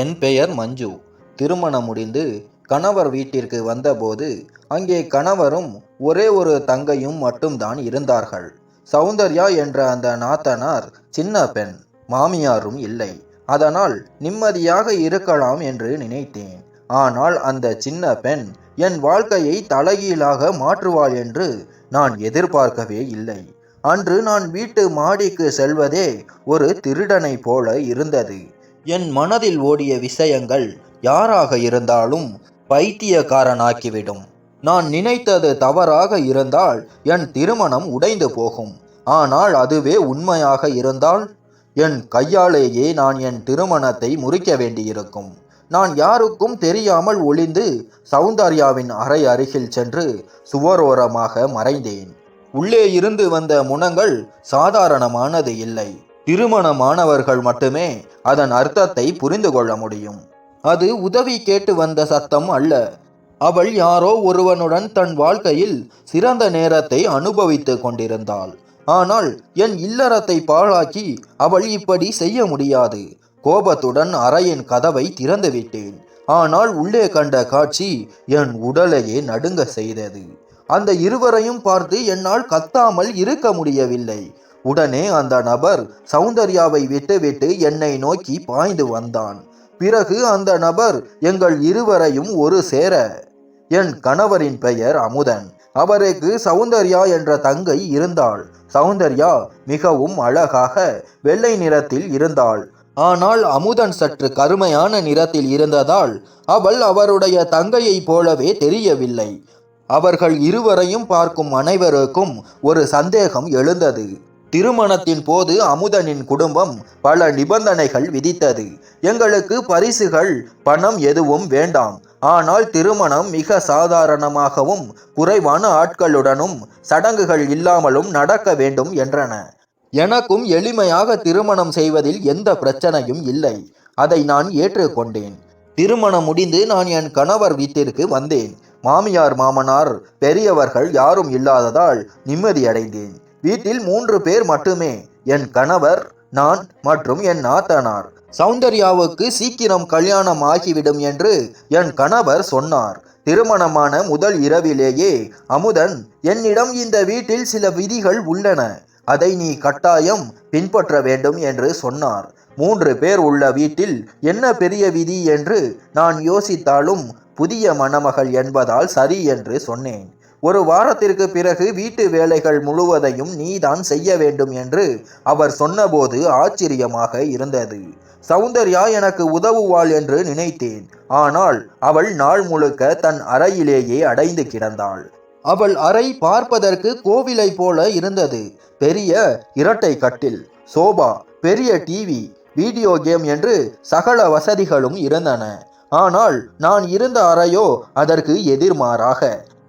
என் பெயர் மஞ்சு. திருமணம் முடிந்து கணவர் வீட்டிற்கு வந்தபோது அங்கே கணவரும் ஒரே ஒரு தங்கையும் மட்டும்தான் இருந்தார்கள். சௌந்தர்யா என்ற அந்த நாத்தனார் சின்ன பெண் மாமியாரும் இல்லை. அதனால் நிம்மதியாக இருக்கலாம் என்று நினைத்தேன். ஆனால் அந்த சின்ன பெண் என் வாழ்க்கையை தலைகீழாக மாற்றுவாள் என்று நான் எதிர்பார்க்கவே இல்லை. அன்று நான் வீட்டு மாடிக்கு செல்வதே ஒரு திருடனைப் போல இருந்தது. என் மனதில் ஓடிய விஷயங்கள் யாராக இருந்தாலும் பைத்தியக்காரனாக்கிவிடும். நான் நினைத்தது தவறாக இருந்தால் என் திருமணம் உடைந்து போகும். ஆனால் அதுவே உண்மையாக இருந்தால் என் கையாலேயே நான் என் திருமணத்தை முறிக்க வேண்டியிருக்கும். நான் யாருக்கும் தெரியாமல் ஒளிந்து சௌந்தர்யாவின் அறை அருகில் சென்று சுவரோரமாக மறைந்தேன். உள்ளே இருந்து வந்த முனங்கள் சாதாரணமானது இல்லை. திருமணமானவர்கள் மட்டுமே அதன் அர்த்தத்தை புரிந்து கொள்ள முடியும். அது உதவி கேட்டு வந்த சத்தம் அல்ல. அவள் யாரோ ஒருவனுடன் தன் வாழ்க்கையில் சிறந்த நேரத்தை அனுபவித்து கொண்டிருந்தாள். ஆனால் என் இல்லறத்தை பாழாக்கி அவள் இப்படி செய்ய முடியாது. கோபத்துடன் அறையின் கதவை திறந்து விட்டேன் ஆனால் உள்ளே கண்ட காட்சி என் உடலையே நடுங்க செய்தது. அந்த இருவரையும் பார்த்து என்னால் கத்தாமல் இருக்க முடியவில்லை. உடனே அந்த நபர் சௌந்தர்யாவை விட்டுவிட்டு என்னை நோக்கி பாய்ந்து வந்தான். பிறகு அந்த நபர் எங்கள் இருவரையும் ஒரு சேர. என் கணவரின் பெயர் அமுதன். அவருக்கு சௌந்தர்யா என்ற தங்கை இருந்தாள். சௌந்தர்யா மிகவும் அழகாக வெள்ளை நிறத்தில் இருந்தாள். ஆனால் அமுதன் சற்று கருமையான நிறத்தில் இருந்ததால் அவள் அவருடைய தங்கையைப் போலவே தெரியவில்லை. அவர்கள் இருவரையும் பார்க்கும் அனைவருக்கும் ஒரு சந்தேகம் எழுந்தது. திருமணத்தின் போது அமுதனின் குடும்பம் பல நிபந்தனைகள் விதித்தது. எங்களுக்கு பரிசுகள் பணம் எதுவும் வேண்டாம். ஆனால் திருமணம் மிக சாதாரணமாகவும் குறைவான ஆட்களுடனும் சடங்குகள் இல்லாமலும் நடக்க வேண்டும் என்றன. எனக்கும் எளிமையாக திருமணம் செய்வதில் எந்த பிரச்சனையும் இல்லை. அதை நான் ஏற்றுக்கொண்டேன். திருமணம் முடிந்து நான் என் கணவர் வீட்டிற்கு வந்தேன். மாமியார் மாமனார் பெரியவர்கள் யாரும் இல்லாததால் நிம்மதியடைந்தேன். வீட்டில் மூன்று பேர் மட்டுமே என் கணவர் நான் மற்றும் என் நாத்தனார். சௌந்தர்யாவுக்கு சீக்கிரம் கல்யாணம் ஆகிவிடும் என்று என் கணவர் சொன்னார். திருமணமான முதல் இரவிலேயே அமுதன் என்னிடம் இந்த வீட்டில் சில விதிகள் உள்ளன. அதை நீ கட்டாயம் பின்பற்ற வேண்டும் என்று சொன்னார். மூன்று பேர் உள்ள வீட்டில் என்ன பெரிய விதி என்று நான் யோசித்தாலும் புதிய மணமகள் என்பதால் சரி என்று சொன்னேன். ஒரு வாரத்திற்கு பிறகு வீட்டு வேலைகள் முழுவதையும் நீதான் செய்ய வேண்டும் என்று அவர் சொன்னபோது ஆச்சரியமாக இருந்தது. சௌந்தர்யா எனக்கு உதவுவாள் என்று நினைத்தேன். ஆனால் அவள் நாள் முழுக்க தன் அறையிலேயே அடைந்து கிடந்தாள். அவள் அறை பார்ப்பதற்கு கோவிலை போல இருந்தது. பெரிய இரட்டை கட்டில் சோபா பெரிய டிவி வீடியோ கேம் என்று சகல வசதிகளும் இருந்தன. ஆனால் நான் இருந்த அறையோ அதற்கு எதிர்மாறாக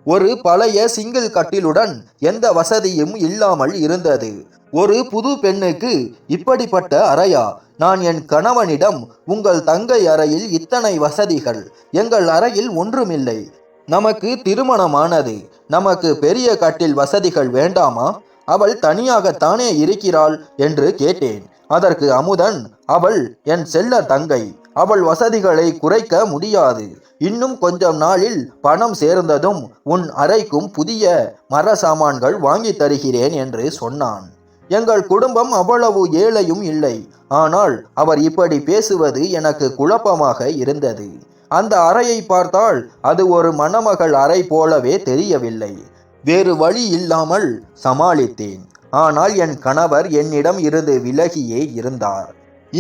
ஒரு பழைய சிங்கிள் கட்டிலுடன் எந்த வசதியும் இல்லாமல் இருந்தது. ஒரு புது பெண்ணுக்கு இப்படிப்பட்ட அறையா? நான் என் கணவனிடம் உங்கள் தங்கை அறையில் இத்தனை வசதிகள். எங்கள் அறையில் ஒன்றுமில்லை. நமக்கு திருமணமானது. நமக்கு பெரிய கட்டில் வசதிகள் வேண்டாமா? அவள் தனியாகத்தானே இருக்கிறாள் என்று கேட்டேன். அதற்கு அமுதன் அவள் என் செல்ல தங்கை. அவள் வசதிகளை குறைக்க முடியாது. இன்னும் கொஞ்சம் நாளில் பணம் சேர்ந்ததும் உன் அறைக்கும் புதிய மர சாமான்கள் வாங்கி தருகிறேன் என்று சொன்னான். எங்கள் குடும்பம் அவ்வளவு ஏழையும் இல்லை. ஆனால் அவர் இப்படி பேசுவது எனக்கு குழப்பமாக இருந்தது. அந்த அறையை பார்த்தால் அது ஒரு மணமகள் அறை போலவே தெரியவில்லை. வேறு வழி இல்லாமல் சமாளித்தேன். ஆனால் என் கணவர் என்னிடம் இருந்து விலகியே இருந்தார்.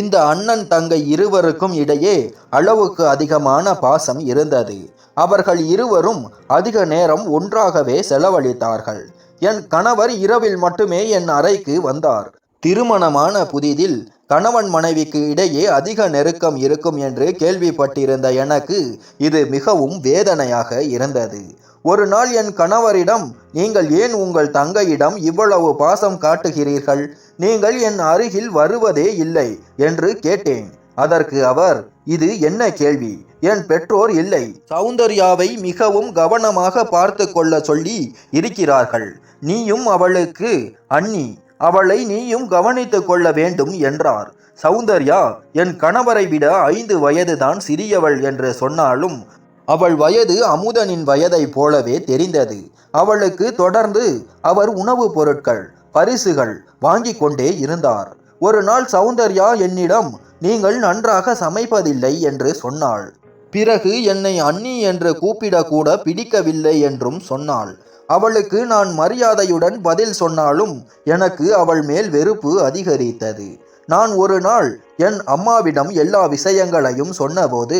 இந்த அண்ணன் தங்கை இருவருக்கும் இடையே அளவுக்கு அதிகமான பாசம் இருந்தது. அவர்கள் இருவரும் அதிக நேரம் ஒன்றாகவே செலவழித்தார்கள். என் கணவர் இரவில் மட்டுமே என் அறைக்கு வந்தார். திருமணமான புதிதில் கணவன் மனைவிக்கு இடையே அதிக நெருக்கம் இருக்கும் என்று கேள்விப்பட்டிருந்த எனக்கு இது மிகவும் வேதனையாக இருந்தது. ஒரு நாள் என் கணவரிடம் நீங்கள் ஏன் உங்கள் தங்கையிடம் இவ்வளவு பாசம் காட்டுகிறீர்கள்? நீங்கள் என் அருகில் வருவதே இல்லை என்று கேட்டேன். அதற்கு அவர் இது என்ன கேள்வி? என் பெற்றோர் இல்லை. சௌந்தர்யாவை மிகவும் கவனமாக பார்த்து கொள்ள சொல்லி இருக்கிறார்கள். நீயும் அவளுக்கு அண்ணி அவளை நீயும் கவனித்து கொள்ள வேண்டும் என்றார். சௌந்தர்யா என் கணவரை விட ஐந்து வயதுதான் சிறியவள் என்று சொன்னாலும் அவள் வயது அமுதனின் வயதைப் போலவே தெரிந்தது. அவளுக்கு தொடர்ந்து அவர் உணவுப் பொருட்கள் பரிசுகள் வாங்கி கொண்டே இருந்தார். ஒரு நாள் சௌந்தர்யா என்னிடம் நீங்கள் நன்றாக சமைப்பதில்லை என்று சொன்னாள். பிறகு என்னை அண்ணி என்று கூப்பிடக்கூட பிடிக்கவில்லை என்றும் சொன்னாள். அவளுக்கு நான் மரியாதையுடன் பதில் சொன்னாலும் எனக்கு அவள் மேல் வெறுப்பு அதிகரித்தது. நான் ஒரு நாள் என் அம்மாவிடம் எல்லா விஷயங்களையும் சொன்னபோது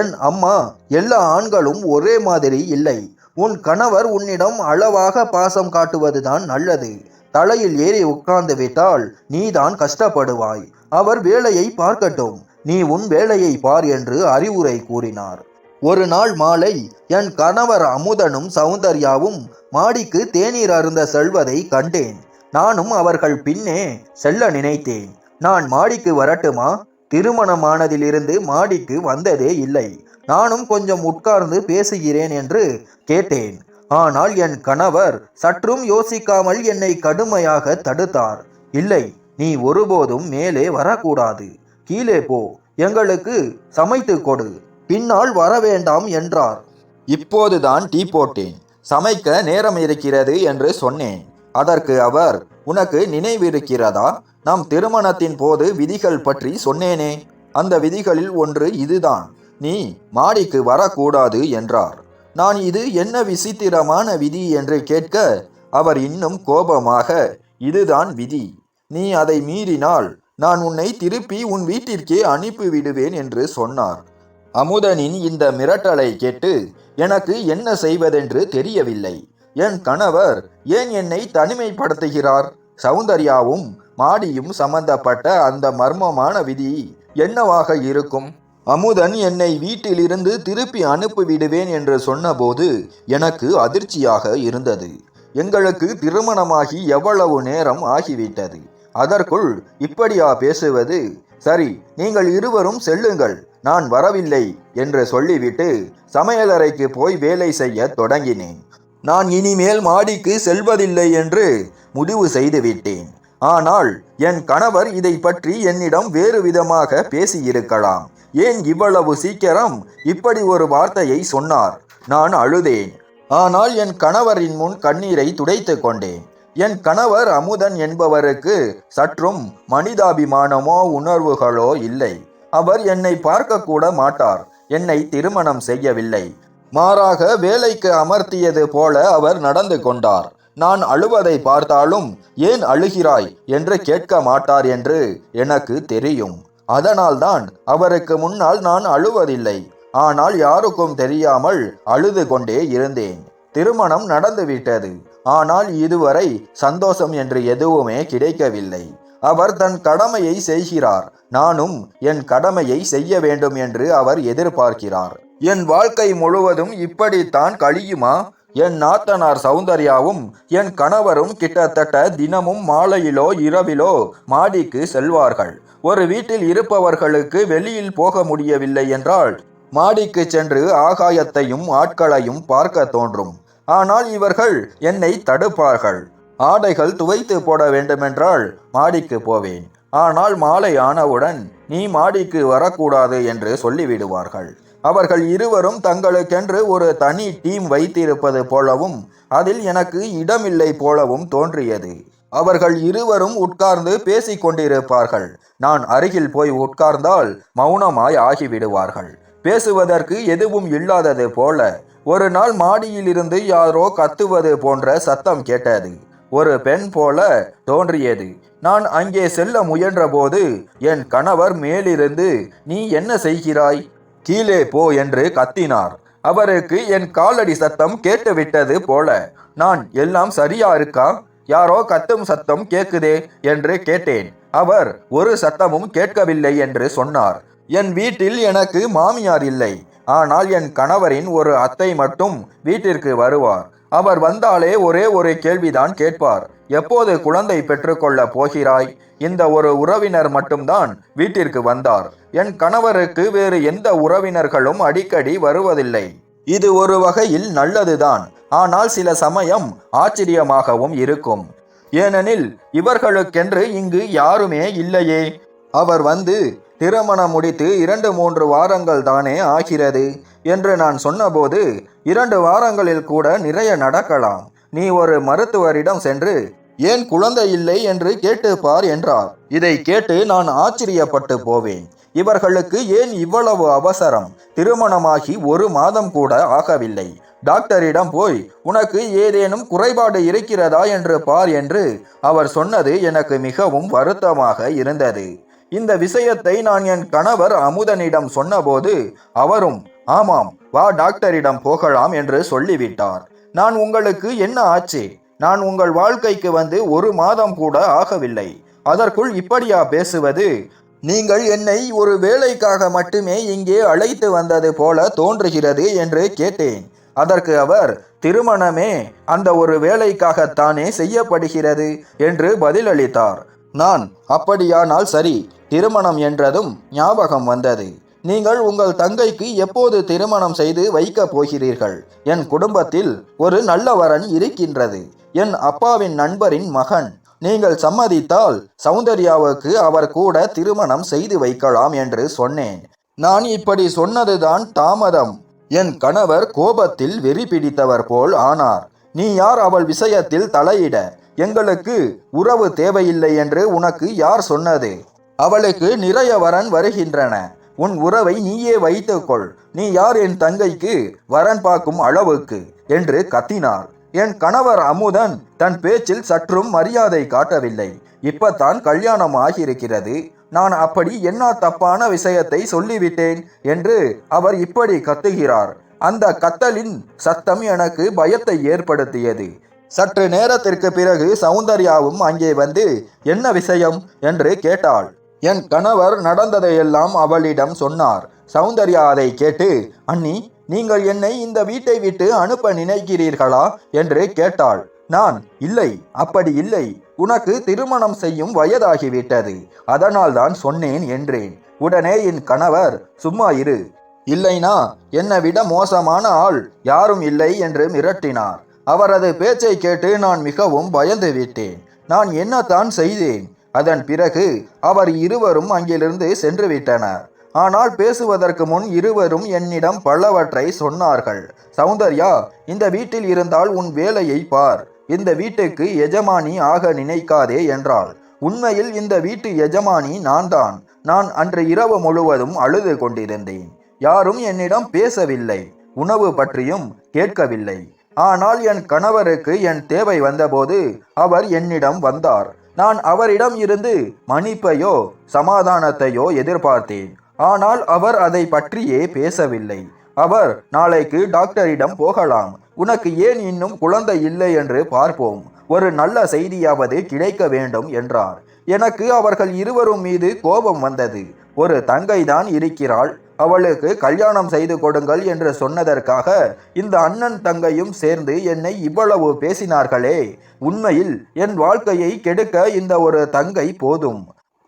என் அம்மா எல்லா ஆண்களும் ஒரே மாதிரி இல்லை. உன் கணவர் உன்னிடம் அளவாக பாசம் காட்டுவதுதான் நல்லது. தலையில் ஏறி உட்கார்ந்து விட்டால் நீதான் கஷ்டப்படுவாய். அவர் வேலையை பார்க்கட்டும் நீ உன் வேலையை பார் என்று அறிவுரை கூறினார். ஒரு நாள் மாலை என் கணவர் அமுதனும் சௌந்தர்யாவும் மாடிக்கு தேநீர் அருந்த செல்வதை கண்டேன். நானும் அவர்கள் பின்னே செல்ல நினைத்தேன். நான் மாடிக்கு வரட்டுமா? திருமணமானதிலிருந்து மாடிக்கு வந்ததே இல்லை. நானும் கொஞ்சம் உட்கார்ந்து பேசுகிறேன் என்று கேட்டேன். ஆனால் என் கணவர் சற்றும் யோசிக்காமல் என்னை கடுமையாக தடுத்தார். இல்லை நீ ஒருபோதும் மேலே வரக்கூடாது. கீழே போ எங்களுக்கு சமைத்து கொடு. பின்னால் வரவேண்டாம் என்றார். இப்போதுதான் டீ போட்டேன். சமைக்க நேரம் இருக்கிறது என்று சொன்னேன். அதற்கு அவர் உனக்கு நினைவிருக்கிறதா நம் திருமணத்தின் போது விதிகள் பற்றி சொன்னேனே. அந்த விதிகளில் ஒன்று இதுதான். நீ மாடிக்கு வரக்கூடாது என்றார். நான் இது என்ன விசித்திரமான விதி என்று கேட்க அவர் இன்னும் கோபமாக இதுதான் விதி. நீ அதை மீறினால் நான் உன்னை திருப்பி உன் வீட்டிற்கே அனுப்பி விடுவேன் என்று சொன்னார். அமுதனின் இந்த மிரட்டலை கேட்டு எனக்கு என்ன செய்வதென்று தெரியவில்லை. என் கணவர் ஏன் என்னை தனிமைப்படுத்துகிறார்? சௌந்தர்யாவும் மாடியும் சம்பந்தப்பட்ட அந்த மர்மமான விதி என்னவாக இருக்கும்? அமுதன் என்னை வீட்டிலிருந்து திருப்பி அனுப்பிவிடுவேன் என்று சொன்னபோது எனக்கு அதிர்ச்சியாக இருந்தது. எங்களுக்கு திருமணமாகி எவ்வளவு நேரம் ஆகிவிட்டது? அதற்குள் இப்படியா பேசுவது? சரி நீங்கள் இருவரும் செல்லுங்கள் நான் வரவில்லை என்று சொல்லிவிட்டு சமையலறைக்கு போய் வேலை செய்ய தொடங்கினேன். நான் இனிமேல் மாடிக்கு செல்வதில்லை என்று முடிவு செய்துவிட்டேன். ஆனால் என் கணவர் இதை பற்றி என்னிடம் வேறு விதமாக பேசியிருக்கலாம். ஏன் இவ்வளவு சீக்கிரம் இப்படி ஒரு வார்த்தையை சொன்னார்? நான் அழுதேன். ஆனால் என் கணவரின் முன் கண்ணீரை துடைத்து கொண்டேன். என் கணவர் அமுதன் என்பவருக்கு சற்றும் மனிதாபிமானமோ உணர்வுகளோ இல்லை. அவர் என்னை பார்க்க கூட மாட்டார். என்னை திருமணம் செய்யவில்லை. மாறாக வேலைக்கு அமர்த்தியது போல அவர் நடந்து கொண்டார். நான் அழுவதை பார்த்தாலும் ஏன் அழுகிறாய் என்று கேட்க மாட்டார் என்று எனக்கு தெரியும். அதனால்தான் அவருக்கு முன்னால் நான் அழுவதில்லை. ஆனால் யாருக்கும் தெரியாமல் அழுது கொண்டே இருந்தேன். திருமணம் நடந்துவிட்டது. ஆனால் இதுவரை சந்தோஷம் என்று எதுவுமே கிடைக்கவில்லை. அவர் தன் கடமையை செய்கிறார். நானும் என் கடமையை செய்ய வேண்டும் என்று அவர் எதிர்பார்க்கிறார். என் வாழ்க்கை முழுவதும் இப்படித்தான் கழியுமா? என் நாத்தனார் சௌந்தர்யாவும் என் கணவரும் கிட்டத்தட்ட தினமும் மாலையிலோ இரவிலோ மாடிக்கு செல்வார்கள். ஒரு வீட்டில் இருப்பவர்களுக்கு வெளியில் போக முடியவில்லை என்றால் மாடிக்கு சென்று ஆகாயத்தையும் ஆட்களையும் பார்க்க தோன்றும். ஆனால் இவர்கள் என்னை தடுப்பார்கள். ஆடைகள் துவைத்து போட வேண்டுமென்றால் மாடிக்கு போவேன். ஆனால் மாலை ஆனவுடன் நீ மாடிக்கு வரக்கூடாது என்று சொல்லிவிடுவார்கள். அவர்கள் இருவரும் தங்களுக்கென்று ஒரு தனி டீம் வைத்திருப்பது போலவும் அதில் எனக்கு இடமில்லை போலவும் தோன்றியது. அவர்கள் இருவரும் உட்கார்ந்து பேசிக் கொண்டிருப்பார்கள் நான் அருகில் போய் உட்கார்ந்தால் மௌனமாய் ஆகிவிடுவார்கள். பேசுவதற்கு எதுவும் இல்லாதது போல ஒரு நாள் மாடியிலிருந்து யாரோ கத்துவது போன்ற சத்தம் கேட்டது. ஒரு பெண் போல தோன்றியது. நான் அங்கே செல்ல முயன்றபோது என் கணவர் மேலிருந்து நீ என்ன செய்கிறாய்? கீழே போ என்று கத்தினார். அவருக்கு என் காலடி சத்தம் கேட்டுவிட்டது போல நான் எல்லாம் சரியா இருக்கா? யாரோ கத்தும் சத்தம் கேக்குதே என்று கேட்டேன். அவர் ஒரு சத்தமும் கேட்கவில்லை என்று சொன்னார். என் வீட்டில் எனக்கு மாமியார் இல்லை. ஆனால் என் கணவரின் ஒரு அத்தை மட்டும் வீட்டிற்கு வருவார். அவர் வந்தாலே ஒரே ஒரு கேள்விதான் கேட்பார். எப்போது குழந்தை பெற்றுக்கொள்ளப் போகிறாய்? இந்த ஒரு உறவினர் மட்டும்தான் வீட்டிற்கு வந்தார். என் கணவருக்கு வேறு எந்த உறவினர்களும் அடிக்கடி வருவதில்லை. இது ஒரு வகையில் நல்லதுதான். ஆனால் சில சமயம் ஆச்சரியமாகவும் இருக்கும். ஏனெனில் இவர்களுக்கென்று இங்கு யாருமே இல்லையே. அவர் வந்து திருமணம் முடித்து இரண்டு மூன்று வாரங்கள் தானே ஆகிறது என்று நான் சொன்னபோது இரண்டு வாரங்களில் கூட நிறைய நடக்கலாம். நீ ஒரு மருத்துவரிடம் சென்று ஏன் குழந்தை இல்லை என்று கேட்டு பார் என்றார். இதை கேட்டு நான் ஆச்சரியப்பட்டு போவேன். இவர்களுக்கு ஏன் இவ்வளவு அவசரம்? திருமணமாகி ஒரு மாதம் கூட ஆகவில்லை. டாக்டரிடம் போய் உனக்கு ஏதேனும் குறைபாடு இருக்கிறதா என்று பார் என்று அவர் சொன்னது எனக்கு மிகவும் வருத்தமாக இருந்தது. இந்த விஷயத்தை நான் என் கணவர் அமுதனிடம் சொன்னபோது அவரும் ஆமாம் வா டாக்டரிடம் போகலாம் என்று சொல்லிவிட்டார். நான் உங்களுக்கு என்ன ஆச்சு? நான் உங்கள் வாழ்க்கைக்கு வந்து ஒரு மாதம் கூட ஆகவில்லை. அதற்குள் இப்படியா பேசுவது? நீங்கள் என்னை ஒரு வேலைக்காக மட்டுமே இங்கே அழைத்து வந்தது போல தோன்றுகிறது என்று கேட்டேன். அதற்கு அவர் திருமணமே அந்த ஒரு வேலைக்காகத்தானே செய்யப்படுகிறது என்று பதிலளித்தார். நான் அப்படியானால் சரி திருமணம் என்றதும் ஞாபகம் வந்தது. நீங்கள் உங்கள் தங்கைக்கு எப்போது திருமணம் செய்து வைக்கப் போகிறீர்கள்? என் குடும்பத்தில் ஒரு நல்ல வரன் இருக்கின்றது. என் அப்பாவின் நண்பரின் மகன். நீங்கள் சம்மதித்தால் சௌந்தர்யாவுக்கு அவர் கூட திருமணம் செய்து வைக்கலாம் என்று சொன்னேன். நான் இப்படி சொன்னதுதான் தாமதம். என் கணவர் கோபத்தில் வெறி பிடித்தவர் போல் ஆனார். நீ யார் அவள் விஷயத்தில் தலையிட? எங்களுக்கு உறவு தேவையில்லை என்று உனக்கு யார் சொன்னது? அவளுக்கு நிறைய வரன் வருகின்றன. உன் உறவை நீயே வைத்துக்கொள். நீ யார் என் தங்கைக்கு வரன் பார்க்கும் அளவுக்கு? என்று கத்தினார். என் கணவர் அமுதன் தன் பேச்சில் சற்றும் மரியாதை காட்டவில்லை. இப்பத்தான் கல்யாணம் ஆகியிருக்கிறது நான் அப்படி என்ன தப்பான விஷயத்தை சொல்லிவிட்டேன் என்று அவர் இப்படி கத்துகிறார். அந்த கத்தலின் சத்தம் எனக்கு பயத்தை ஏற்படுத்தியது. சற்று நேரத்திற்கு பிறகு சௌந்தர்யாவும் அங்கே வந்து என்ன விஷயம்? என்று கேட்டாள். என் கணவர் நடந்ததையெல்லாம் அவளிடம் சொன்னார். சௌந்தர்யா அதை கேட்டு அண்ணி நீங்கள் என்னை இந்த வீட்டை விட்டு அனுப்ப நினைக்கிறீர்களா? என்று கேட்டாள். நான் இல்லை அப்படி இல்லை. உனக்கு திருமணம் செய்யும் வயதாகிவிட்டது. அதனால் தான் சொன்னேன் என்றேன். உடனே என் கணவர் சும்மா இரு. இல்லைனா என்னை விட மோசமான ஆள் யாரும் இல்லை என்று மிரட்டினார். அவரது பேச்சை கேட்டு நான் மிகவும் பயந்து விட்டேன். நான் என்னத்தான் செய்தேன்? அதன் பிறகு அவர் இருவரும் அங்கிலிருந்து சென்று விட்டனர். ஆனால் பேசுவதற்கு முன் இருவரும் என்னிடம் பலவற்றை சொன்னார்கள். சௌந்தர்யா இந்த வீட்டில் இருந்தால் உன் வேலையை பார். இந்த வீட்டுக்கு எஜமானி ஆக நினைக்காதே என்றாள். உண்மையில் இந்த வீட்டு எஜமானி நான் தான் நான் அன்று இரவு முழுவதும் அழுது கொண்டிருந்தேன். யாரும் என்னிடம் பேசவில்லை. உணவு பற்றியும் கேட்கவில்லை. ஆனால் என் கணவருக்கு என் தேவை வந்தபோது அவர் என்னிடம் வந்தார். நான் அவரிடம் இருந்து மன்னிப்பையோ சமாதானத்தையோ எதிர்பார்த்தேன். ஆனால் அவர் அதை பற்றியே பேசவில்லை. அவர் நாளைக்கு டாக்டரிடம் போகலாம். உனக்கு ஏன் இன்னும் குழந்தை இல்லை என்று பார்ப்போம். ஒரு நல்ல செய்தியாவது கிடைக்க வேண்டும் என்றார். எனக்கு அவர்கள் இருவரும் மீது கோபம் வந்தது. ஒரு தங்கைதான் இருக்கிறாள். அவளுக்கு கல்யாணம் செய்து கொடுங்கள் என்று சொன்னதற்காக இந்த அண்ணன் தங்கையும் சேர்ந்து என்னை இவ்வளவு பேசினார்களே. உண்மையில் என் வாழ்க்கையை கெடுக்க இந்த ஒரு தங்கை போதும்.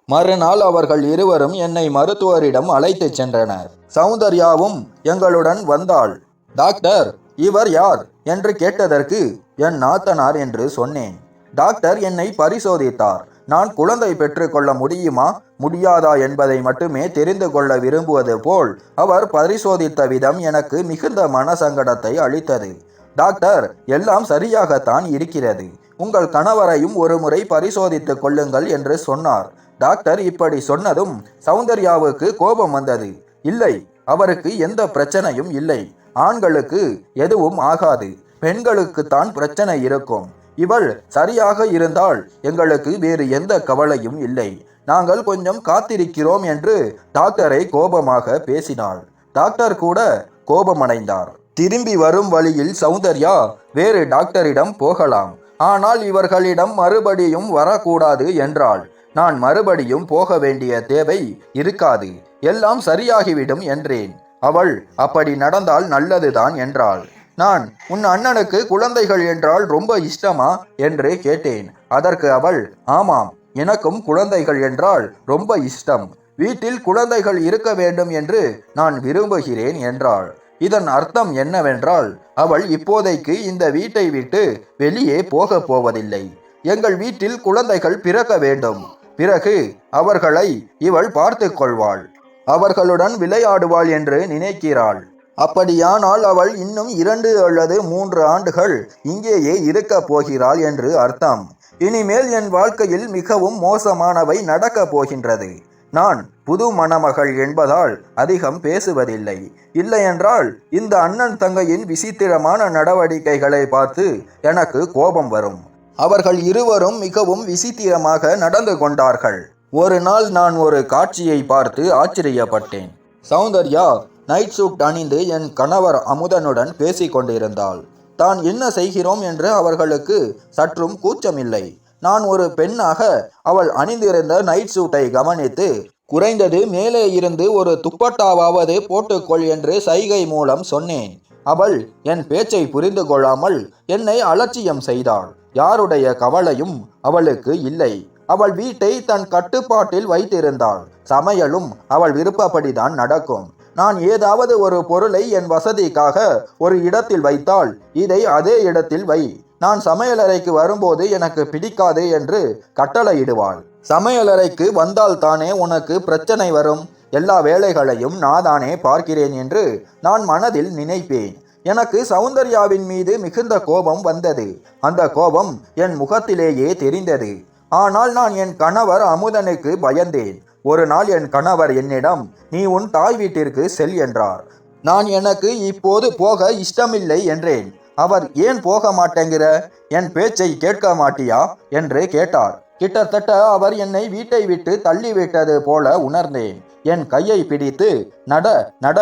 மறுநாள் அவர்கள் இருவரும் என்னை மருத்துவரிடம் அழைத்துச் சென்றனர். சௌந்தர்யாவும் எங்களுடன் வந்தாள். டாக்டர் இவர் யார்? என்று கேட்டதற்கு என் நாத்தனார் என்று சொன்னேன். டாக்டர் என்னை பரிசோதித்தார். நான் குழந்தை பெற்றுக்கொள்ள முடியுமா? முடியாதா என்பதை மட்டுமே தெரிந்து கொள்ள விரும்புவது போல் அவர் பரிசோதித்த விதம் எனக்கு மிகுந்த மனசங்கடத்தை அளித்தது. டாக்டர் எல்லாம் சரியாகத்தான் இருக்கிறது. உங்கள் கணவரையும் ஒருமுறை பரிசோதித்துக் கொள்ளுங்கள் என்று சொன்னார். டாக்டர் இப்படி சொன்னதும் சௌந்தர்யாவுக்கு கோபம் வந்தது. இல்லை அவருக்கு எந்த பிரச்சனையும் இல்லை. ஆண்களுக்கு எதுவும் ஆகாது. பெண்களுக்குத்தான் பிரச்சனை இருக்கும். இவள் சரியாக இருந்தால் எங்களுக்கு வேறு எந்த கவலையும் இல்லை. நாங்கள் கொஞ்சம் காத்திருக்கிறோம் என்று டாக்டரை கோபமாக பேசினாள். டாக்டர் கூட கோபமடைந்தார். திரும்பி வரும் வழியில் சௌந்தர்யா வேறு டாக்டரிடம் போகலாம். ஆனால் இவர்களிடம் மறுபடியும் வரக்கூடாது என்றாள். நான் மறுபடியும் போக வேண்டிய தேவை இருக்காது. எல்லாம் சரியாகிவிடும் என்றேன். அவள் அப்படி நடந்தால் நல்லதுதான் என்றாள். நான் உன் அண்ணனுக்கு குழந்தைகள் என்றால் ரொம்ப இஷ்டமா? என்று கேட்டேன். அதற்கு அவள் ஆமாம் எனக்கும் குழந்தைகள் என்றால் ரொம்ப இஷ்டம். வீட்டில் குழந்தைகள் இருக்க வேண்டும் என்று நான் விரும்புகிறேன் என்றாள். இதன் அர்த்தம் என்னவென்றால் அவள் இப்போதைக்கு இந்த வீட்டை விட்டு வெளியே போகப் போவதில்லை. எங்கள் வீட்டில் குழந்தைகள் பிறக்க வேண்டும். பிறகு அவர்களை இவள் பார்த்து கொள்வாள். அவர்களுடன் விளையாடுவாள் என்று நினைக்கிறாள். அப்படியானால் அவள் இன்னும் இரண்டு அல்லது மூன்று ஆண்டுகள் இங்கேயே இருக்கப் போகிறாள் என்று அர்த்தம். இனிமேல் என் வாழ்க்கையில் மிகவும் மோசமானவை நடக்கப் போகின்றது. நான் புது மணமகள் என்பதால் அதிகம் பேசுவதில்லை. இல்லையென்றால் இந்த அண்ணன் தங்கையின் விசித்திரமான நடவடிக்கைகளை பார்த்து எனக்கு கோபம் வரும். அவர்கள் இருவரும் மிகவும் விசித்திரமாக நடந்து கொண்டார்கள். ஒரு நாள் நான் ஒரு காட்சியை பார்த்து ஆச்சரியப்பட்டேன். சௌந்தர்யா நைட் சூட் அணிந்து என் கணவர் அமுதனுடன் பேசிக் கொண்டிருந்தாள். தான் என்ன செய்கிறோம்? என்று அவர்களுக்கு சற்றும் கூச்சமில்லை. நான் ஒரு பெண்ணாக அவள் அணிந்திருந்த நைட் சூட்டை கவனித்து குறைந்தது மேலே இருந்து ஒரு துப்பட்டாவாவது போட்டுக்கொள் என்று சைகை மூலம் சொன்னேன். அவள் என் பேச்சை புரிந்து கொள்ளாமல் என்னை அலட்சியம் செய்தாள். யாருடைய கவலையும் அவளுக்கு இல்லை. அவள் வீட்டை தன் கட்டுப்பாட்டில் வைத்திருந்தாள். சமையலும் அவள் விருப்பப்படிதான் நடக்கும். நான் ஏதாவது ஒரு பொருளை என் வசதிக்காக ஒரு இடத்தில் வைத்தால் இதை அதே இடத்தில் வை. நான் சமையலறைக்கு வரும்போது எனக்கு பிடிக்காது என்று கட்டளையிடுவாள். சமையலறைக்கு வந்தால் தானே உனக்கு பிரச்சனை வரும்? எல்லா வேலைகளையும் நாதானே பார்க்கிறேன் என்று நான் மனதில் நினைப்பேன். எனக்கு சௌந்தர்யாவின் மீது மிகுந்த கோபம் வந்தது. அந்த கோபம் என் முகத்திலேயே தெரிந்தது. ஆனால் நான் என் கணவர் அமுதனுக்கு பயந்தேன். ஒரு நாள் என் கணவர் என்னிடம் நீ உன் தாய் வீட்டிற்கு செல் என்றார். நான் எனக்கு இப்போது போக இஷ்டமில்லை என்றேன். அவர் ஏன் போக மாட்டேங்கிற? என் பேச்சை கேட்க மாட்டியா? என்று கேட்டார். கிட்டத்தட்ட அவர் என்னை வீட்டை விட்டு தள்ளிவிட்டது போல உணர்ந்தேன். என் கையை பிடித்து நட நட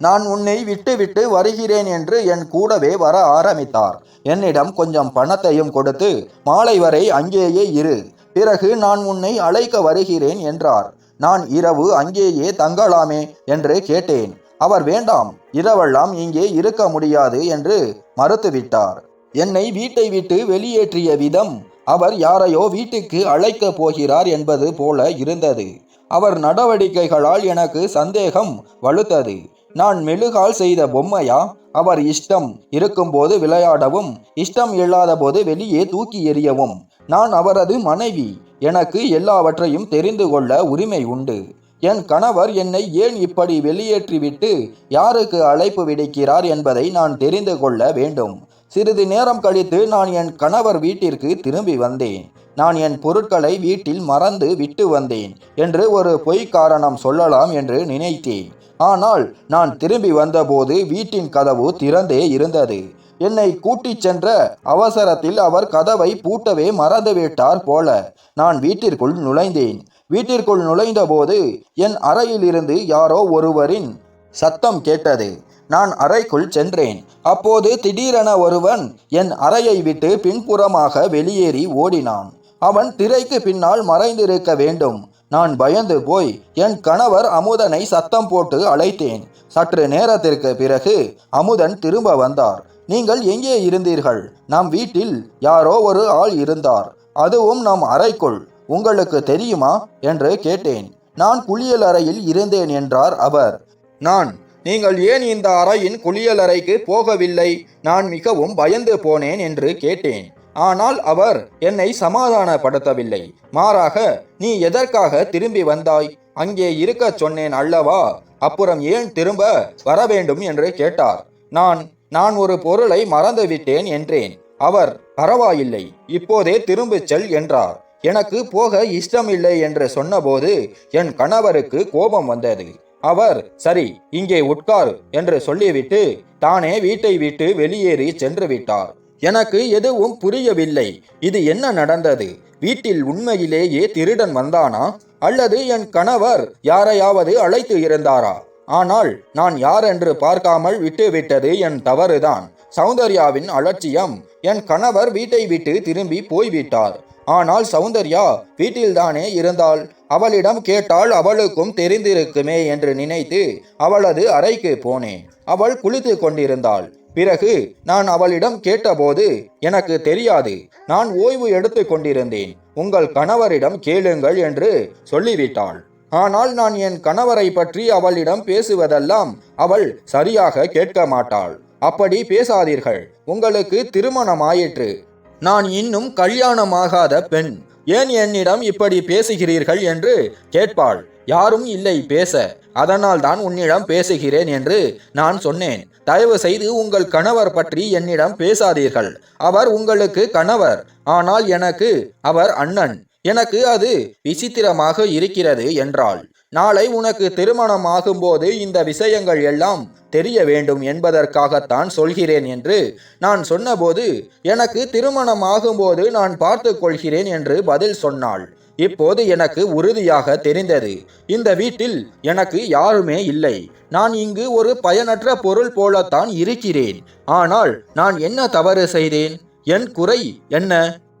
நான் உன்னை விட்டுவிட்டு வருகிறேன் என்று என் கூடவே வர ஆரம்பித்தார். என்னிடம் கொஞ்சம் பணத்தையும் கொடுத்து மாலை வரை அங்கேயே இரு. பிறகு நான் உன்னை அழைக்க வருகிறேன் என்றார். நான் இரவு அங்கேயே தங்கலாமே என்று கேட்டேன். அவர் வேண்டாம் இரவெல்லாம் இங்கே இருக்க முடியாது என்று மறுத்துவிட்டார். என்னை வீட்டை விட்டு வெளியேற்றிய விதம் அவர் யாரையோ வீட்டுக்கு அழைக்கப் போகிறார் என்பது போல இருந்தது. அவர் நடவடிக்கைகளால் எனக்கு சந்தேகம் வலுத்தது. நான் மெழுகால் செய்த பொம்மையா? அவர் இஷ்டம் இருக்கும்போது விளையாடவும் இஷ்டம் இல்லாத போது வெளியே தூக்கி எறியவும். நான் அவரது மனைவி. எனக்கு எல்லாவற்றையும் தெரிந்து கொள்ள உரிமை உண்டு. என் கணவர் என்னை ஏன் இப்படி வெளியேற்றிவிட்டு யாருக்கு அழைப்பு விடுக்கிறார் என்பதை நான் தெரிந்து கொள்ள வேண்டும். சிறிது நேரம் கழித்து நான் என் கணவர் வீட்டிற்கு திரும்பி வந்தேன். நான் என் பொருட்களை வீட்டில் மறந்து விட்டு வந்தேன் என்று ஒரு பொய் காரணம் சொல்லலாம் என்று நினைத்தேன். ஆனால் நான் திரும்பி வந்தபோது வீட்டின் கதவு திறந்தே இருந்தது. என்னை கூட்டிச் சென்ற அவசரத்தில் அவர் கதவை பூட்டவே மறந்துவிட்டார் போல. நான் வீட்டிற்குள் நுழைந்தேன். வீட்டிற்குள் நுழைந்தபோது என் அறையிலிருந்து யாரோ ஒருவரின் சத்தம் கேட்டது. நான் அறைக்குள் சென்றேன். அப்போது திடீரென ஒருவன் என் அறையை விட்டு பின்புறமாக வெளியேறி ஓடினான். அவன் திரைக்கு பின்னால் மறைந்திருக்க வேண்டும். நான் பயந்து போய் என் கணவர் அமுதனை சத்தம் போட்டு அழைத்தேன். சற்று நேரத்திற்கு பிறகு அமுதன் திரும்ப வந்தார். நீங்கள் எங்கே இருந்தீர்கள்? நம் வீட்டில் யாரோ ஒரு ஆள் இருந்தார். அதுவும் நம் அறைக்குள். உங்களுக்கு தெரியுமா? என்று கேட்டேன். நான் குளியல் அறையில் இருந்தேன் என்றார் அவர். நான் நீங்கள் ஏன் இந்த அறையின் குளியலறைக்கு போகவில்லை? நான் மிகவும் பயந்து போனேன் என்று கேட்டேன். ஆனால் அவர் என்னை சமாதானப்படுத்தவில்லை. மாறாக நீ எதற்காக திரும்பி வந்தாய்? அங்கே இருக்கச் சொன்னேன் அல்லவா? அப்புறம் ஏன் திரும்ப வர வேண்டும் என்று கேட்டார். நான் நான் ஒரு பொருளை மறந்துவிட்டேன் என்றேன். அவர் பரவாயில்லை இப்போதே திரும்பிச் செல் என்றார். எனக்கு போக இஷ்டமில்லை என்று சொன்னபோது என் கணவருக்கு கோபம் வந்தது. அவர் சரி இங்கே உட்கார் என்று சொல்லிவிட்டு தானே வீட்டை விட்டு வெளியேறி சென்று விட்டார். எனக்கு எதுவும் புரியவில்லை. இது என்ன நடந்தது? வீட்டில் உண்மையிலேயே திருடன் வந்தானா? அல்லது என் கணவர் யாரையாவது அழைத்து இருந்தாரா? ஆனால் நான் யாரென்று பார்க்காமல் விட்டுவிட்டது என் தவறுதான். சௌந்தர்யாவின் அலட்சியம் என் கணவர் வீட்டை விட்டு திரும்பி போய்விட்டார். ஆனால் சௌந்தர்யா வீட்டில்தானே இருந்தாள்? அவளிடம் கேட்டால் அவளுக்கும் தெரிந்திருக்குமே என்று நினைத்து அவளது அறைக்கு போனேன். அவள் குளித்து கொண்டிருந்தாள். பிறகு நான் அவளிடம் கேட்டபோது எனக்கு தெரியாது. நான் ஓய்வு எடுத்து கொண்டிருந்தேன். உங்கள் கணவரிடம் கேளுங்கள் என்று சொல்லிவிட்டாள். ஆனால் நான் என் கணவரை பற்றி அவளிடம் பேசுவதெல்லாம் அவள் சரியாக கேட்க மாட்டாள். அப்படி பேசாதீர்கள். உங்களுக்கு திருமணம் ஆயிற்று நான் இன்னும் கல்யாணமாகாத பெண். ஏன் என்னிடம் இப்படி பேசுகிறீர்கள்? என்று கேட்பாள். யாரும் இல்லை. பேச. அதனால் தான் உன்னிடம் பேசுகிறேன் என்று நான் சொன்னேன். தயவு செய்து உங்கள் கணவர் பற்றி என்னிடம் பேசாதீர்கள். அவர் உங்களுக்கு கணவர். ஆனால் எனக்கு அவர் அண்ணன். எனக்கு அது விசித்திரமாக இருக்கிறது என்றாள். நாளை உனக்கு திருமணம் ஆகும்போது இந்த விஷயங்கள் எல்லாம் தெரிய வேண்டும் என்பதற்காகத்தான் சொல்கிறேன் என்று நான் சொன்னபோது எனக்கு திருமணம் ஆகும்போது நான் பார்த்து கொள்கிறேன் என்று பதில் சொன்னாள். இப்போது எனக்கு உறுதியாக தெரிந்தது. இந்த வீட்டில் எனக்கு யாருமே இல்லை. நான் இங்கு ஒரு பயனற்ற பொருள் போலத்தான் இருக்கிறேன். ஆனால் நான் என்ன தவறு செய்தேன்? என் குறை என்ன?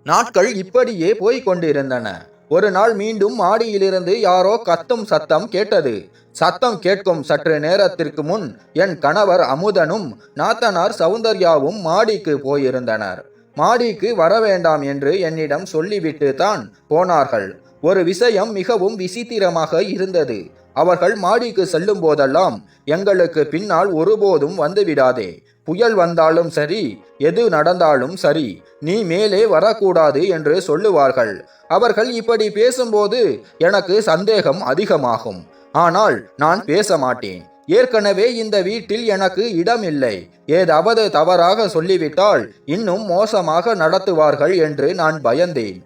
நாட்கள் இப்படியே போய்கொண்டிருந்தன ஒரு நாள் மீண்டும் மாடியிலிருந்து யாரோ கத்தும் சத்தம் கேட்டது. சத்தம் கேட்கும் சற்று நேரத்திற்கு முன் என் கணவர் அமுதனும் நாத்தனார் சௌந்தர்யாவும் மாடிக்கு போயிருந்தனர். மாடிக்கு வர வேண்டாம் என்று என்னிடம் சொல்லிவிட்டு தான் போனார்கள். ஒரு விஷயம் மிகவும் விசித்திரமாக இருந்தது. அவர்கள் மாடிக்கு செல்லும் போதெல்லாம் எங்களுக்கு பின்னால் ஒருபோதும் வந்துவிடாதே. புயல் வந்தாலும் சரி எது நடந்தாலும் சரி நீ மேலே வரக்கூடாது என்று சொல்லுவார்கள். அவர்கள் இப்படி பேசும்போது எனக்கு சந்தேகம் அதிகமாகும். ஆனால் நான் பேச மாட்டேன். ஏற்கனவே இந்த வீட்டில் எனக்கு இடம் இல்லை ஏதாவது தவறாக சொல்லிவிட்டால் இன்னும் மோசமாக நடத்துவார்கள் என்று நான் பயந்தேன்.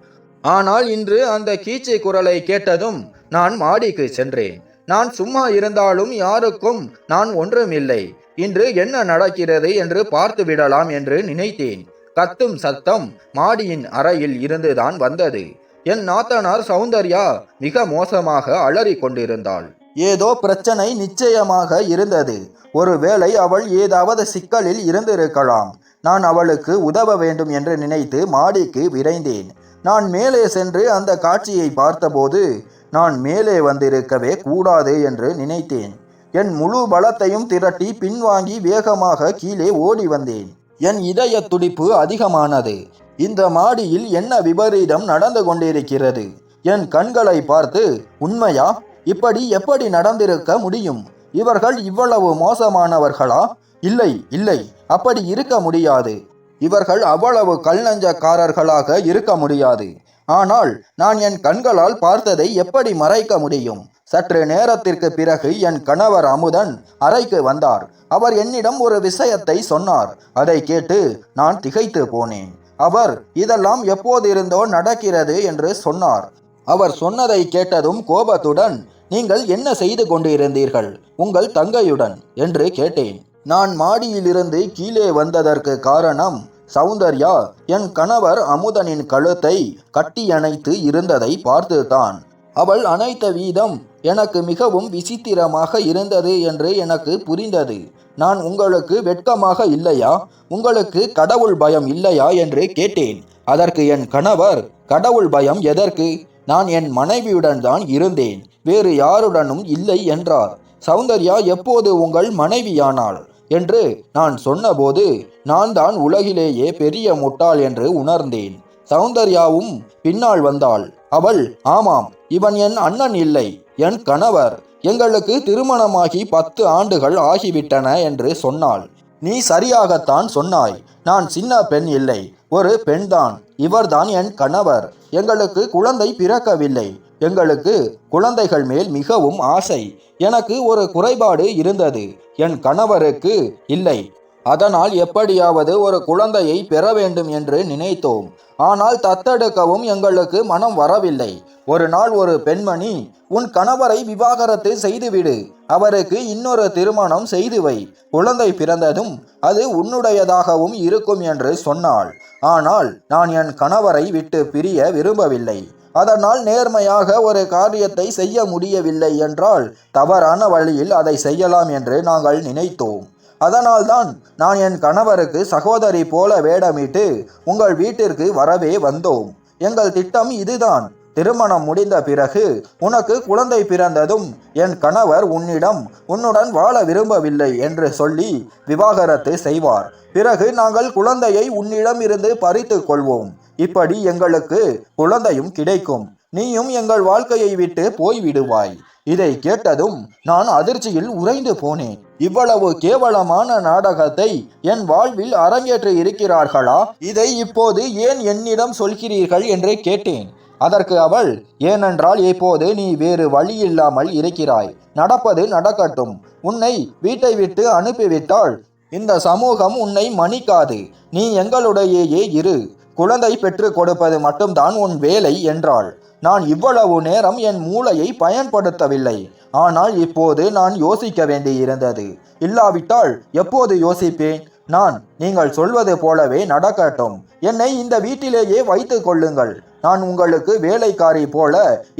ஆனால் இன்று அந்த கீச்சை குரலை கேட்டதும் நான் மாடிக்கு சென்றேன். நான் சும்மா இருந்தாலும் யாருக்கும் நான் ஒன்றுமில்லை. இன்று என்ன நடக்கிறது என்று பார்த்து விடலாம் என்று நினைத்தேன். கத்தும் சத்தம் மாடியின் அறையில் இருந்துதான் வந்தது. என் நாத்தனார் சௌந்தர்யா மிக மோசமாக அலறிக் கொண்டிருந்தாள் ஏதோ பிரச்சனை நிச்சயமாக இருந்தது. ஒருவேளை அவள் ஏதாவது சிக்கலில் இருந்திருக்கலாம். நான் அவளுக்கு உதவ வேண்டும் என்று நினைத்து மாடிக்கு விரைந்தேன். நான் மேலே சென்று அந்த காட்சியை பார்த்தபோது நான் மேலே வந்திருக்கவே கூடாது என்று நினைத்தேன். என் முழு பலத்தையும் திரட்டி பின்வாங்கி வேகமாக கீழே ஓடி வந்தேன். என் இதய துடிப்பு அதிகமானது. இந்த மாடியில் என்ன விபரீதம் நடந்து கொண்டிருக்கிறது? என் கண்களை பார்த்து உண்மையா? இப்படி எப்படி நடந்திருக்க முடியும்? இவர்கள் இவ்வளவு மோசமானவர்களா? இல்லை இல்லை அப்படி இருக்க முடியாது. இவர்கள் அவ்வளவு கல்நஞ்சக்காரர்களாக இருக்க முடியாது. ஆனால் நான் என் கண்களால் பார்த்ததை எப்படி மறைக்க முடியும்? சற்று நேரத்திற்கு பிறகு என் கணவர் அமுதன் அறைக்கு வந்தார். அவர் என்னிடம் ஒரு விஷயத்தை சொன்னார். அதை கேட்டு நான் திகைத்து போனேன். அவர் இதெல்லாம் எப்போதிருந்தோ நடக்கிறது என்று சொன்னார். அவர் சொன்னதை கேட்டதும் கோபத்துடன் நீங்கள் என்ன செய்து கொண்டிருந்தீர்கள்? உங்கள் தங்கையுடன் என்று கேட்டேன். நான் மாடியிலிருந்து கீழே வந்ததற்கு காரணம் சௌந்தர்யா என் கணவர் அமுதனின் கழுத்தை கட்டியணைத்து இருந்ததை பார்த்துதான் அவள் அணைத்த வீதம் எனக்கு மிகவும் விசித்திரமாக இருந்தது என்று எனக்கு புரிந்தது. நான் உங்களுக்கு வெட்கமாக இல்லையா? உங்களுக்கு கடவுள் பயம் இல்லையா? என்று கேட்டேன். அதற்கு என் கணவர் கடவுள் பயம் எதற்கு? நான் என் மனைவியுடன் தான் இருந்தேன். வேறு யாருடனும் இல்லை என்றார். சௌந்தர்யா எப்போது உங்கள் மனைவியானாள்? என்று நான் சொன்னபோது நான் தான் உலகிலேயே பெரிய முட்டாள் என்று உணர்ந்தேன். சௌந்தர்யாவும் பின்னால் வந்தாள். அவள் ஆமாம் இவன் என் அண்ணன் இல்லை என் கணவர். எங்களுக்கு திருமணமாகி பத்து ஆண்டுகள் ஆகிவிட்டன என்று சொன்னாள். நீ சரியாகத்தான் சொன்னாய். நான் சின்ன பெண் இல்லை ஒரு பெண்தான். இவர்தான் என் கணவர். எங்களுக்கு குழந்தை பிறக்கவில்லை. எங்களுக்கு குழந்தைகள் மேல் மிகவும் ஆசை. எனக்கு ஒரு குறைபாடு இருந்தது. என் கணவருக்கு இல்லை. அதனால் எப்படியாவது ஒரு குழந்தையை பெற வேண்டும் என்று நினைத்தோம். ஆனால் தத்தெடுக்கவும் எங்களுக்கு மனம் வரவில்லை. ஒரு நாள் ஒரு பெண்மணி உன் கணவரை விவாகரத்து செய்துவிடு. அவருக்கு இன்னொரு திருமணம் செய்து வை. குழந்தை பிறந்ததும் அது உன்னுடையதாகவும் இருக்கும் என்று சொன்னாள். ஆனால் நான் என் கணவரை விட்டு பிரிய விரும்பவில்லை. அதனால் நேர்மையாக ஒரு காரியத்தை செய்ய முடியவில்லை என்றால் தவறான வழியில் அதை செய்யலாம் என்று நாங்கள் நினைத்தோம். அதனால்தான் நான் என் கணவருக்கு சகோதரி போல வேடமிட்டு உங்கள் வீட்டிற்கு வரவே வந்தோம். எங்கள் திட்டம் இதுதான். திருமணம் முடிந்த பிறகு உனக்கு குழந்தை பிறந்ததும் என் கணவர் உன்னிடம் உன்னுடன் வாழ விரும்பவில்லை என்று சொல்லி விவாகரத்து செய்வார். பிறகு நாங்கள் குழந்தையை உன்னிடம் இருந்து பறித்து கொள்வோம். இப்படி எங்களுக்கு குழந்தையும் கிடைக்கும். நீயும் எங்கள் வாழ்க்கையை விட்டு போய்விடுவாய் இதை கேட்டதும் நான் அதிர்ச்சியில் உறைந்து போனேன். இவ்வளவு கேவலமான நாடகத்தை என் வாழ்வில் அரங்கேற்றி இருக்கிறார்களா இதை இப்போது ஏன் என்னிடம் சொல்கிறீர்கள்? என்று கேட்டேன். அதற்கு அவள் ஏனென்றால் இப்போது நீ வேறு வழி இல்லாமல் இருக்கிறாய். நடப்பது நடக்கட்டும். உன்னை வீட்டை விட்டு அனுப்பிவிட்டால் இந்த சமூகம் உன்னை மன்னிக்காது. நீ எங்களுடையேயே இரு. குழந்தை பெற்று கொடுப்பது மட்டும்தான் உன் வேலை என்றாள். நான் இவ்வளவு நேரம் என் மூளையை பயன்படுத்தவில்லை. ஆனால் இப்போது நான் யோசிக்க வேண்டியிருந்தது. இல்லாவிட்டால் எப்போது யோசிப்பேன்? நான் நீங்கள் சொல்வது போலவே நடக்கட்டும். என்னை இந்த வீட்டிலேயே வைத்து கொள்ளுங்கள். நான் உங்களுக்கு வேலைக்காரி போல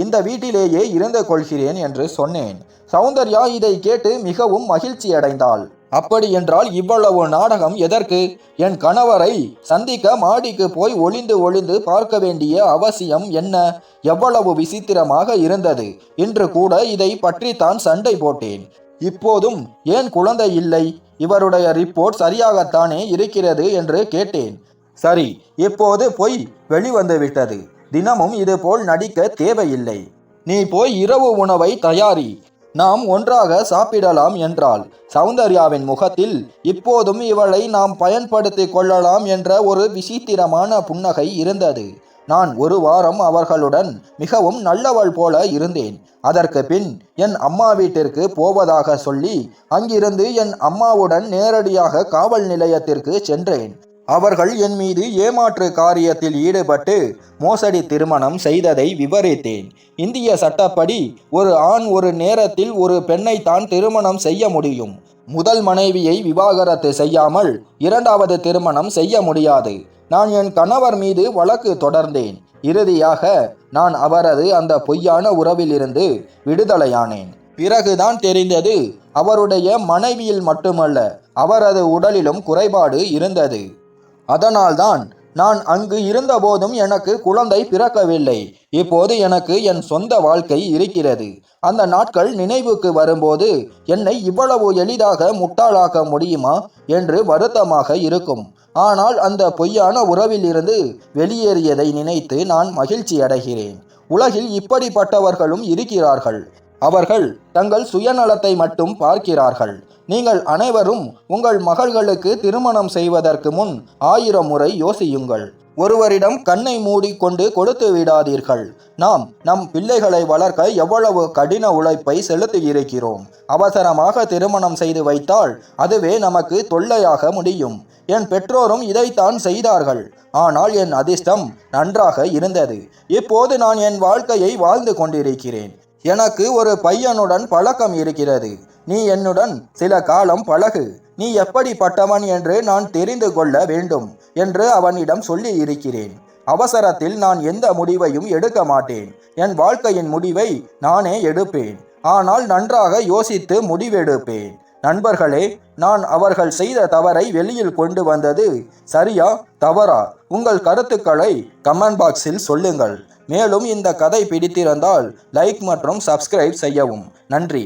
இந்த வீட்டிலேயே இருந்து கொள்கிறேன் என்று சொன்னேன். சௌந்தர்யா இதை கேட்டு மிகவும் மகிழ்ச்சி அடைந்தாள். அப்படி என்றால் இவ்வளவு நாடகம் எதற்கு? என் கணவரை சந்திக்க மாடிக்கு போய் ஒளிந்து ஒளிந்து பார்க்க வேண்டிய அவசியம் என்ன? எவ்வளவு விசித்திரமாக இருந்தது. இன்று கூட இதை பற்றித்தான் சண்டை போட்டேன். இப்போதும் ஏன் குழந்தை இல்லை? இவருடைய ரிப்போர்ட் சரியாகத்தானே இருக்கிறது? என்று கேட்டேன். சரி இப்போது பொய் வெளிவந்து விட்டது தினமும் இதுபோல் நடிக்க தேவையில்லை. நீ போய் இரவு உணவை தயாரி. நாம் ஒன்றாக சாப்பிடலாம் என்றாள். சௌந்தர்யாவின் முகத்தில் இப்போதும் இவளை நாம் பயன்படுத்தி கொள்ளலாம் என்ற ஒரு விசித்திரமான புன்னகை இருந்தது. நான் ஒரு வாரம் அவர்களுடன் மிகவும் நல்லவள் போல இருந்தேன். அதற்கு பின் என் அம்மா வீட்டிற்கு போவதாக சொல்லி அங்கிருந்து என் அம்மாவுடன் நேரடியாக காவல் நிலையத்திற்கு சென்றேன். அவர்கள் என் மீது ஏமாற்று காரியத்தில் ஈடுபட்டு மோசடி திருமணம் செய்ததை விவரித்தேன். இந்திய சட்டப்படி ஒரு ஆண் ஒரு நேரத்தில் ஒரு பெண்ணை தான் திருமணம் செய்ய முடியும். முதல் மனைவியை விவாகரத்து செய்யாமல் இரண்டாவது திருமணம் செய்ய முடியாது. நான் என் கணவர் மீது வழக்கு தொடர்ந்தேன். இறுதியாக நான் அவரது அந்த பொய்யான உறவிலிருந்து விடுதலையானேன். பிறகுதான் தெரிந்தது அவருடைய மனைவியில் மட்டுமல்ல அவரது உடலிலும் குறைபாடு இருந்தது. அதனால்தான் நான் அங்கு இருந்தபோதும் எனக்கு குழந்தை பிறக்கவில்லை. இப்போது எனக்கு என் சொந்த வாழ்க்கை இருக்கிறது. அந்த நாட்கள் நினைவுக்கு வரும்போது என்னை இவ்வளவு எளிதாக முட்டாளாக்க முடியுமா என்று வருத்தமாக இருக்கும். ஆனால் அந்த பொய்யான உறவிலிருந்து வெளியேறியதை நினைத்து நான் மகிழ்ச்சி அடைகிறேன். உலகில் இப்படிப்பட்டவர்களும் இருக்கிறார்கள். அவர்கள் தங்கள் சுயநலத்தை மட்டும் பார்க்கிறார்கள். நீங்கள் அனைவரும் உங்கள் மகள்களுக்கு திருமணம் செய்வதற்கு முன் ஆயிரம் முறை யோசியுங்கள். ஒருவரிடம் கண்ணை மூடிக்கொண்டு கொடுத்து விடாதீர்கள். நாம் நம் பிள்ளைகளை வளர்க்க எவ்வளவு கடின உழைப்பை செலுத்தியிருக்கிறோம். அவசரமாக திருமணம் செய்து வைத்தால் அதுவே நமக்கு தொல்லையாக முடியும். என் பெற்றோரும் இதைத்தான் செய்தார்கள். ஆனால் என் அதிர்ஷ்டம் நன்றாக இருந்தது. இப்போது நான் என் வாழ்க்கையை வாழ்ந்து கொண்டிருக்கிறேன். எனக்கு ஒரு பையனுடன் பழக்கம் இருக்கிறது. நீ என்னுடன் சில காலம் பழகு. நீ எப்படிப்பட்டவன் என்று நான் தெரிந்து கொள்ள வேண்டும் என்று அவனிடம் சொல்லி இருக்கிறேன் அவசரத்தில் நான் எந்த முடிவையும் எடுக்க மாட்டேன். என் வாழ்க்கையின் முடிவை நானே எடுப்பேன். ஆனால் நன்றாக யோசித்து முடிவெடுப்பேன். நண்பர்களே நான் அவர்கள் செய்த தவறை வெளியில் கொண்டு வந்தது சரியா தவறா? உங்கள் கருத்துக்களை கமெண்ட் பாக்ஸில் சொல்லுங்கள். மேலும் இந்த கதை பிடித்திருந்தால் லைக் மற்றும் சப்ஸ்கிரைப் செய்யவும். நன்றி.